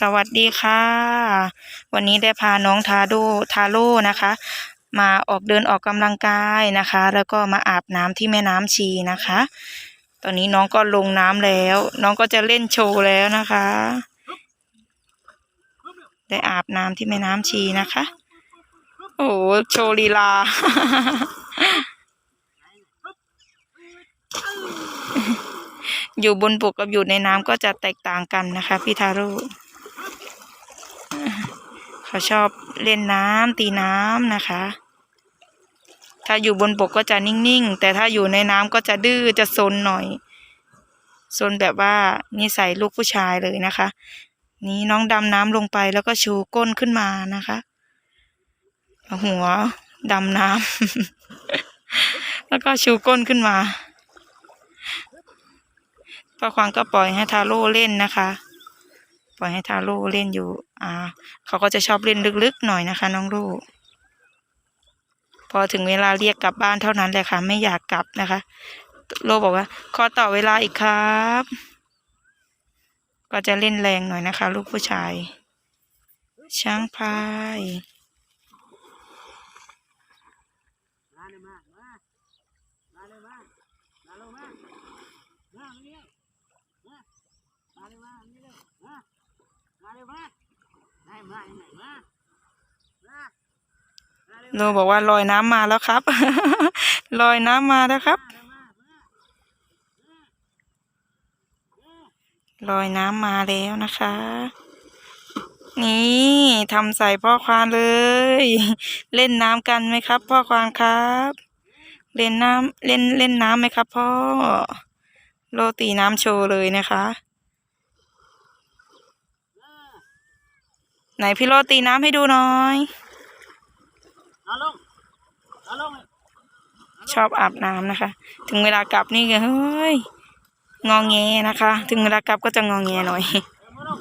สวัสดีค่ะ วันนี้ได้พาน้องทาโดทาโร่นะคะ มาออกเดินออกกำลังกายนะคะ แล้วก็มาอาบน้ำที่แม่น้ำชีนะคะ ตอนนี้น้องก็ลงน้ำแล้ว น้องก็จะเล่นโชว์แล้วนะคะ ได้อาบน้ำที่แม่น้ำชีนะคะ โอ้โหโชว์ลีลาอยู่บนบกกับอยู่ในน้ำก็จะแตกต่างกันนะคะพี่ทารุ เขาชอบเล่นน้ำตีน้ำนะคะ ถ้าอยู่บนบกก็จะนิ่งๆ แต่ถ้าอยู่ในน้ำก็จะดื้อจะซนหน่อยซนแบบว่านิสัยลูกผู้ชายเลยนะคะ นี้น้องดำน้ำลงไปแล้วก็ชูก้นขึ้นมานะคะ หัวดำน้ำ แล้วก็ชูก้นขึ้นมาพ่อควางก็ปล่อยให้ทาโร่เล่นนะคะ ปล่อยให้ทาโร่เล่นอยู่ อ่า เขาก็จะชอบเล่นลึกๆหน่อยนะคะ น้องลูก พอถึงเวลาเรียกกลับบ้านเท่านั้นแหละค่ะ ไม่อยากกลับนะคะ โลบอกว่า ขอต่อเวลาอีกครับ ก็จะเล่นแรงหน่อยนะคะ ลูกผู้ชาย ช้างพายมาเลยมามามาเลยมามาลงมามามาเนี่ยมามาเลยมา เลยมามาได้มาไหนมามาโลบอกว่าลอยน้ำมาแล้วครับ ลอยน้ำมาแล้วครับ ลอยน้ำมาแล้วนะคะ นี่ทำใส่พ่อควานเลย เล่นน้ำกันไหมครับ พ่อควานครับ เล่นน้ำเล่นเล่นน้ำไหมครับ พ่อ โรตีน้ำโชว์เลยนะคะ ไหนพี่โรตีน้ำให้ดูหน่อยเอาลงเอาลงเลยชอบอาบน้ำนะคะ ถึงเวลากลับนี่ก็เฮ้ยงองแงนะคะ ถึงเวลากลับก็จะงองแงหน่อยเอามาลง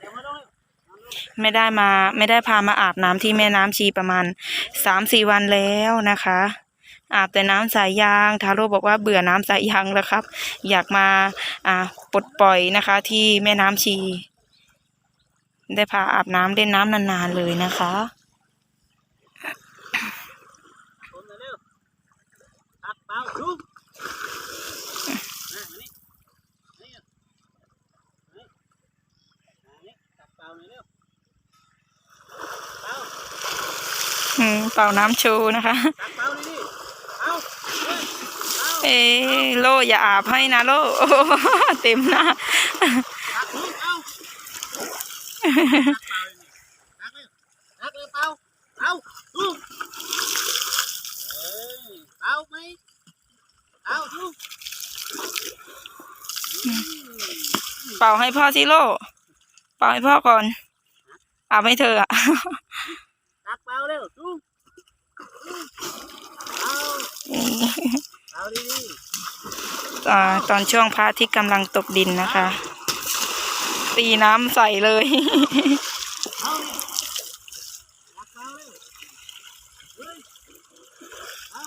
เอามาลงไม่ได้มาไม่ได้พามาอาบน้ำที่แม่น้ำชีประมาณสามสี่วันแล้วนะคะ อาบแต่น้ำสายยาง ทาโร่บอกว่าเบื่อน้ำสายยางแล้วครับ อยากมาอ่าปลดปล่อยนะคะ ที่แม่น้ำชี ได้พาอาบน้ำเล่นน้ำนานๆเลยนะคะเป่าชุบมามานี่นี่นี่มานี่ตักเปล่าหน่อยเร็วเปล่าอืมเป่าน้ำชว์นะคะ ตักเปล่าหน่อยดิเอาเฮ้ย เอาเอ้ยโลอย่าอาบให้นะโลเต็มหน้าตักลูกเอาตักเปล่าเลยนี่ตักเลยตักเลยเปล่าเอาลูกเอ้ยเปล่าไหมเอาลูกเป่าให้พ่อสิโลเป่าให้พ่อก่อนอาบให้เธออะตักเปล่าเร็วลูกเอาเอาดีดีอ่า ตอนช่วงพระอาที่กำลังตกดินนะคะ ตีน้ำใส่เลยเอาดิตักเปล่าเร็วเฮ้ยเอา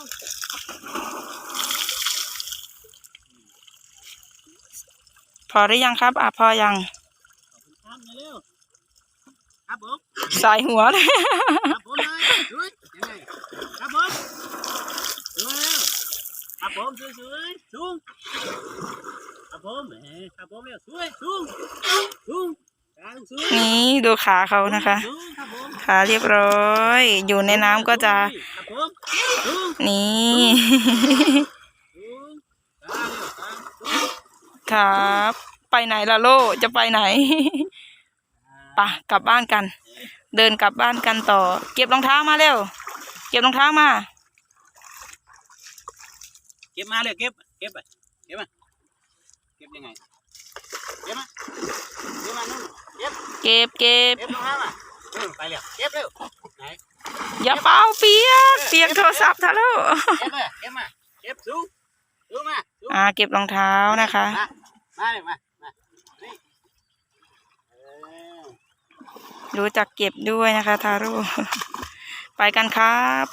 พอหรือยังครับ อะพอยังขอบคุณครับเร็วครับผมสายหัวเลยครับผมเลยด้วยยังไงครับผมด้วย ครับผมสวยสวยสูงครับผมเอ้ยครับผมเร็วสวยสูงสูงขาสูงนี่ดูขาเขานะคะสูงครับผมขาเรียบร้อย อยู่ในน้ำก็จะครับผมสูงนี่สูงขาเร็วขาสูงครับไปไหนล่ะโลจะไปไหนไปะกลับบ้านกัน เดินกลับบ้านกันต่อ เก็บรองเท้ามาเร็ว เก็บรองเท้ามา เก็บมาเลยเก็บ เก็บไปเก็บมาเก็บยังไง เก็บมาเก็บมานู่นเก็บ เก็บเก็บเก็บรองเท้ามาเออไปเร็วเก็บเร็วไหนอย่าเป่าเปียกเปียกโทรศัพท์ทะลุเก็บมาเก็บมาเก็บสูงสูงมาสูงอ่าเก็บรองเท้านะคะ มามาเลยมามานี่เออรู้จักเก็บด้วยนะคะ ทารุไปกันครับ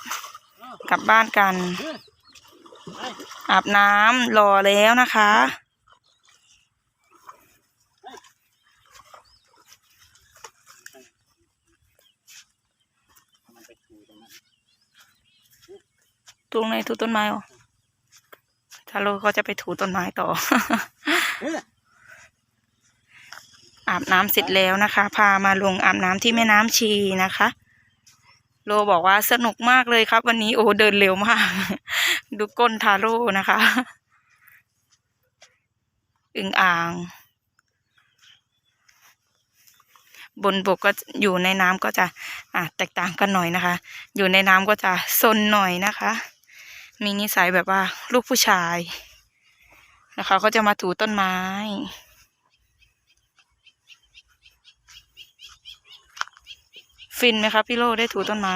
กลับบ้านกันเอาบน้ำรอแล้วนะคะ ตรงไหนถูต้นไม้อ๋อทาโลเขาจะไปถูต้นไม้ต่อ อาบน้ำเสร็จแล้วนะคะ พามาลงอาบน้ำที่แม่น้ำชีนะคะ โลบอกว่าสนุกมากเลยครับ วันนี้โอ้เดินเร็วมาก ดูก้นทาโร่นะคะอึงอ่าง บนบกก็อยู่ในน้ำก็จะอะแตกต่างกันหน่อยนะคะ อยู่ในน้ำก็จะซนหน่อยนะคะ มีนิสัยแบบว่า ลูกผู้ชายนะคะเขาจะมาถูต้นไม้ฟินไหมครับพี่โลได้ถูต้นไม้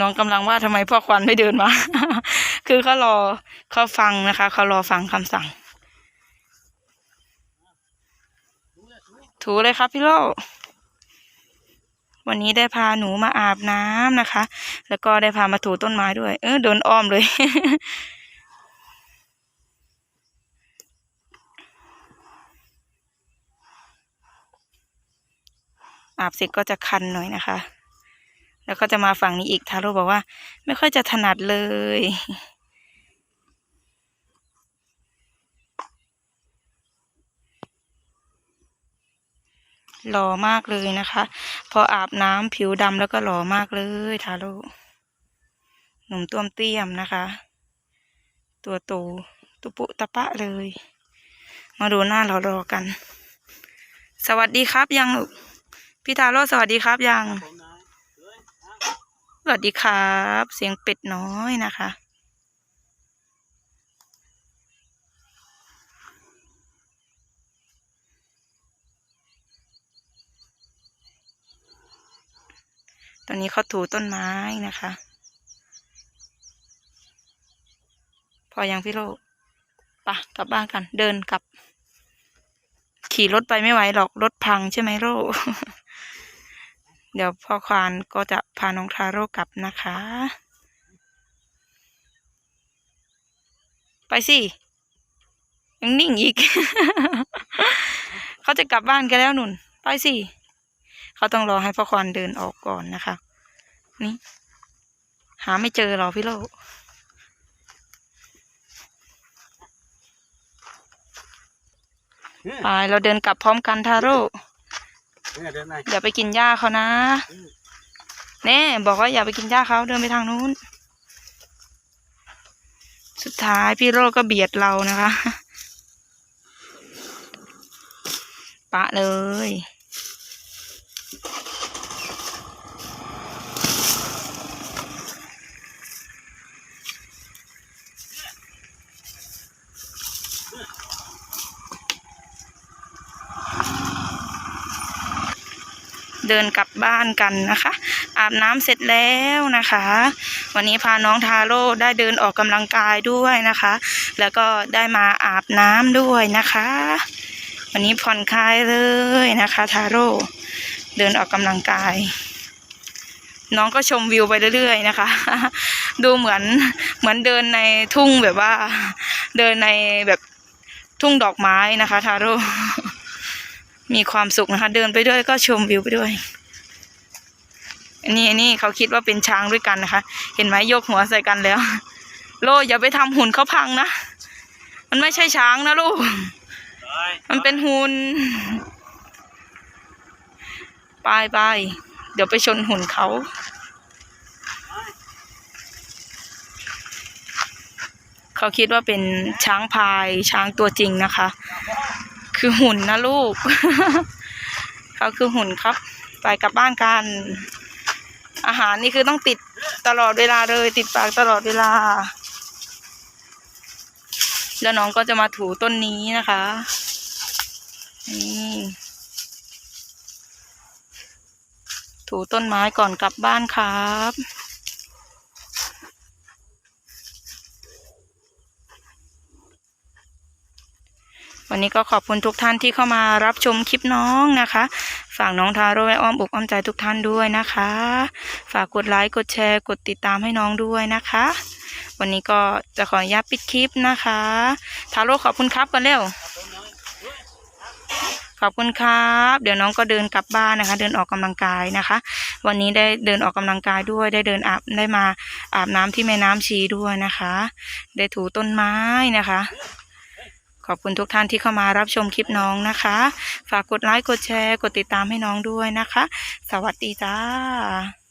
น้องกำลังว่าทำไมพ่อควันไม่เดินมา คือเขารอเขาฟังนะคะเขารอฟังคำสั่ง ถูเลยครับพี่โลวันนี้ได้พาหนูมาอาบน้ำนะคะ แล้วก็ได้พามาถูต้นไม้ด้วย เออเดินอ้อมเลย อาบเสร็จก็จะคันหน่อยนะคะ แล้วก็จะมาฝั่งนี้อีกทาโร่บอกว่า ไม่ค่อยจะถนัดเลย หล่อมากเลยนะคะ พออาบน้ำผิวดำแล้วก็หล่อมากเลยทาโร่หนุ่มต้วมเตี้ยมนะคะ ตัวโตตุปุตะปะเลย มาดูหน้าเรารอกัน สวัสดีครับยังพี่ทาโร่สวัสดีครับยัง ผมนายเฮ้ยเอา สวัสดีครับ เสียงเป็ดน้อยนะคะ ตอนนี้เขาถูต้นไม้นะคะ พออยังพี่โลปะกลับบ้านกัน เดินกลับ ขี่รถไปไม่ไหวหรอก รถพังใช่ไหมโล เดี๋ยวพ่อควานก็จะพาน้องทาโร่กลับนะคะ ไปสิ ยังนิ่งอีก เขาจะกลับบ้านกันแล้วนุ่น ไปสิ เขาต้องรอให้พ่อควานเดินออกก่อนนะคะ นี่ หาไม่เจอหรอพี่โร่ไปเราเดินกลับพร้อมกันทาโร่ อย่าไปกินหญ้าเขานะแน่บอกว่าอย่าไปกินหญ้าเขาเดินไปทางนู้น สุดท้ายพี่โรก็เบียดเรานะคะ ปะเลย เดินกลับบ้านกันนะคะ อาบน้ำเสร็จแล้วนะคะ วันนี้พาน้องทาโร่ได้เดินออกกำลังกายด้วยนะคะ แล้วก็ได้มาอาบน้ำด้วยนะคะ วันนี้ผ่อนคลายเลยนะคะ ทาโร่เดินออกกำลังกาย น้องก็ชมวิวไปเรื่อยๆนะคะ ดูเหมือนเหมือนเดินในทุ่งแบบว่า เดินในแบบทุ่งดอกไม้นะคะ ทาโร่ มีความสุขนะคะ เดินไปด้วยก็ชมวิวไปด้วย อันนี้อันนี้เขาคิดว่าเป็นช้างด้วยกันนะคะ เห็นไหมยกหัวใส่กันแล้ว โลอย่าไปทำหุ่นเขาพังนะ มันไม่ใช่ช้างนะลูก มันเป็นหุ่นไปไปเดี๋ยวไปชนหุ่นเขาเขาคิดว่าเป็นช้างพายช้างตัวจริงนะคะ คือหุ่นนะลูก เขาคือหุ่นครับ ไปกลับบ้านกัน อาหารนี่คือต้องติดตลอดเวลาเลย ติดปากตลอดเวลา แล้วน้องก็จะมาถูต้นนี้นะคะนี่ถูต้นไม้ก่อนกลับบ้านครับ วันนี้ก็ขอบคุณทุกท่านที่เข้ามารับชมคลิปน้องนะคะ ฝากน้องทาโร่และอ้อมอกอ้อมใจทุกท่านด้วยนะคะ ฝากกดไลค์กดแชร์กดติดตามให้น้องด้วยนะคะ วันนี้ก็จะขออนุญาตปิดคลิปนะคะ ทาโร่ขอบคุณครับกันเร็วขอบคุณครับ เดี๋ยวน้องก็เดินกลับบ้านนะคะ เดินออกกำลังกายนะคะ วันนี้ได้เดินออกกำลังกายด้วย ได้เดินอาบได้มาอาบน้ำที่แม่น้ำชีด้วยนะคะ ได้ถูต้นไม้นะคะ ขอบคุณทุกท่านที่เข้ามารับชมคลิปน้องนะคะ ฝากกดไลค์กดแชร์ กดติดตามให้น้องด้วยนะคะ สวัสดีจ้า